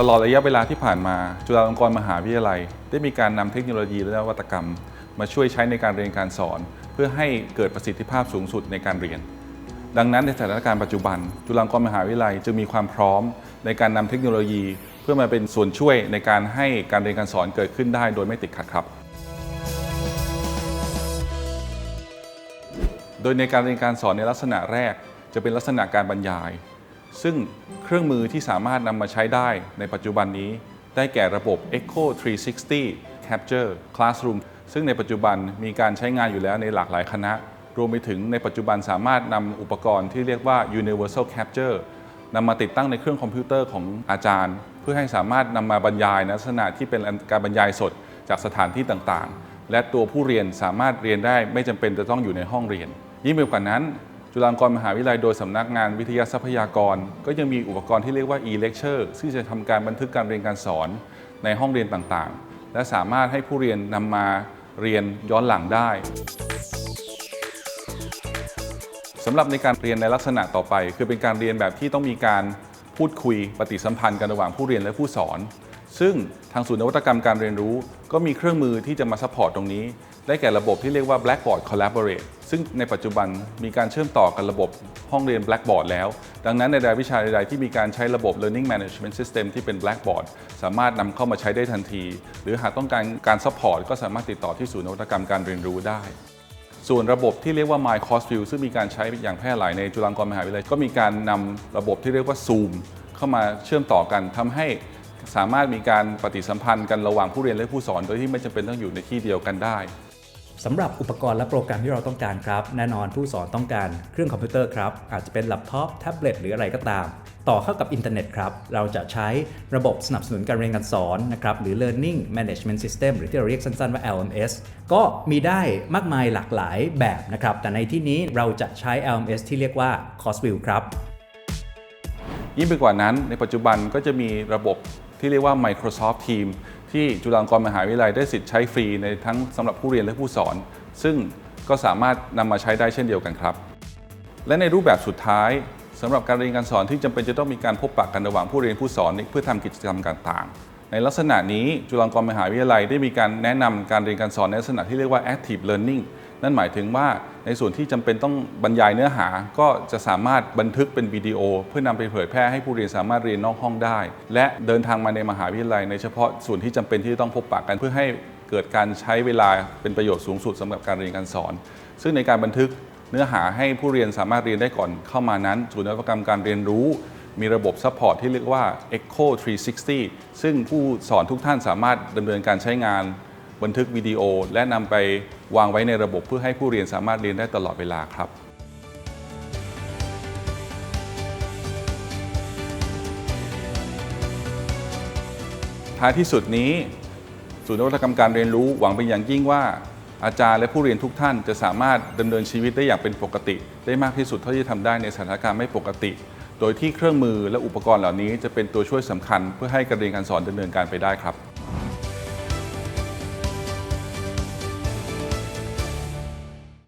ตลอดระยะเวลาที่ผ่านมา จุฬาลงกรณ์มหาวิทยาลัย ได้มีการนำเทคโนโลยีและนวัตกรรม มาช่วยใช้ในการเรียนการสอน เพื่อให้เกิดประสิทธิภาพสูงสุดในการเรียน ดังนั้นในสถานการณ์ปัจจุบัน จุฬาลงกรณ์มหาวิทยาลัยจึงมีความพร้อมในการนำเทคโนโลยี เพื่อมาเป็นส่วนช่วยในการให้การเรียนการสอนเกิดขึ้นได้โดยไม่ติดขัดครับโดยในการเรียนการสอนในลักษณะแรกจะเป็นลักษณะการบรรยาย ซึ่งเครื่องมือที่สามารถนำมาใช้ได้ในปัจจุบันนี้ ได้แก่ระบบ Echo 360 Capture Classroom ซึ่งในปัจจุบันมีการใช้งานอยู่แล้วในหลากหลายคณะ รวมไปถึงในปัจจุบันสามารถนำอุปกรณ์ที่เรียกว่า Universal Capture นำมาติดตั้งในเครื่องคอมพิวเตอร์ของอาจารย์ เพื่อให้สามารถนำมาบรรยายในลักษณะที่เป็นการบรรยายสดจากสถานที่ต่างๆ และตัวผู้เรียนสามารถเรียนได้ไม่จำเป็นจะต้องอยู่ในห้องเรียน ยิ่งไปกว่านั้น จุฬาลงกรณ์มหาวิทยาลัยโดยสำนักงานวิทยาทรัพยากร ก็ยังมีอุปกรณ์ที่เรียกว่า e-lecture ซึ่งจะทำการบันทึกการเรียนการสอนในห้องเรียนต่างๆ และสามารถให้ผู้เรียนนำมาเรียนย้อนหลังได้สำหรับในการเรียนในลักษณะต่อไป คือเป็นการเรียนแบบที่ต้องมีการพูดคุยปฏิสัมพันธ์กันระหว่างผู้เรียนและผู้สอน ซึ่งทางศูนย์นวัตกรรมการเรียนรู้ ก็มีเครื่องมือที่จะมาซัพพอร์ตตรงนี้ ได้แก่ระบบที่เรียกว่า Blackboard Collaborate ซึ่งในปัจจุบันมีการเชื่อมต่อกับระบบห้องเรียน Blackboard แล้ว ดังนั้นในรายวิชาใดๆที่มีการใช้ระบบ Learning Management System ที่เป็น Blackboard สามารถนำเข้ามาใช้ได้ทันที หรือหากต้องการการซัพพอร์ตก็สามารถติดต่อที่ศูนย์นวัตกรรมการเรียนรู้ได้ส่วนระบบที่เรียกว่า My Course View ซึ่งมีการใช้อย่างแพร่หลายในจุฬาลงกรณ์มหาวิทยาลัย ก็มีการนำระบบที่เรียกว่า Zoom เข้ามาเชื่อมต่อกันทำให้ สามารถมีการปฏิสัมพันธ์กันระหว่างผู้เรียนและผู้สอน โดยที่ไม่จำเป็นต้องอยู่ในที่เดียวกันได้สำหรับอุปกรณ์และโปรแกรมที่เราต้องการครับ แน่นอนผู้สอนต้องการเครื่องคอมพิวเตอร์ครับ อาจจะเป็นแล็ปท็อปแท็บเล็ตหรืออะไรก็ตาม ต่อเข้ากับอินเทอร์เน็ตครับ เราจะใช้ระบบสนับสนุนการเรียนการสอนนะครับหรือ Learning Management System หรือที่เราเรียกสั้นๆว่า LMS ก็มีได้มากมายหลากหลายแบบนะครับ แต่ในที่นี้เราจะใช้ LMS ที่เรียกว่า Courseview ครับยิ่งไปกว่านั้นในปัจจุบันก็จะมีระบบ ที่เรียกว่า Microsoft Teams ที่จุฬาลงกรณ์มหาวิทยาลัยได้สิทธิ์ใช้ฟรีในทั้งสำหรับผู้เรียนและผู้สอน ซึ่งก็สามารถนำมาใช้ได้เช่นเดียวกันครับ และในรูปแบบสุดท้ายสำหรับการเรียนการสอนที่จำเป็นจะต้องมีการพบปะกันระหว่างผู้เรียนผู้สอนเพื่อทำกิจกรรมต่างๆ ในลักษณะนี้จุฬาลงกรณ์มหาวิทยาลัยได้มีการแนะนำการเรียนการสอนในลักษณะที่เรียกว่า active learning นั่นหมายถึงว่า ในส่วนที่จำเป็นต้องบรรยายเนื้อหาก็จะสามารถบันทึกเป็นวิดีโอ เพื่อนำไปเผยแพร่ให้ผู้เรียนสามารถเรียนนอกห้องได้ และเดินทางมาในมหาวิทยาลัย ในเฉพาะส่วนที่จำเป็นที่จะต้องพบปะกันเพื่อให้เกิดการใช้เวลาเป็นประโยชน์สูงสุดสำหรับการเรียนการสอน ซึ่งในการบันทึกเนื้อหาให้ผู้เรียนสามารถเรียนได้ก่อนเข้ามานั้นศูนย์นวัตกรรมการเรียนรู้มีระบบซัพพอร์ตที่เรียกว่า Echo 360 ซึ่งผู้สอนทุกท่านสามารถดำเนินการใช้งาน บันทึกวิดีโอ และนำไปวางไว้ในระบบเพื่อให้ผู้เรียนสามารถเรียนได้ตลอดเวลาครับท้ายที่สุดนี้ศูนย์นวัตกรรมการเรียนรู้หวังเป็นอย่างยิ่งว่า อาจารย์และผู้เรียนทุกท่านจะสามารถดำเนินชีวิตได้อย่างเป็นปกติ ได้มากที่สุดเท่าที่จะทำได้ในสถานการณ์ไม่ปกติ โดยที่เครื่องมือและอุปกรณ์เหล่านี้จะเป็นตัวช่วยสำคัญ เพื่อให้การเรียนการสอนดำเนินการไปได้ครับ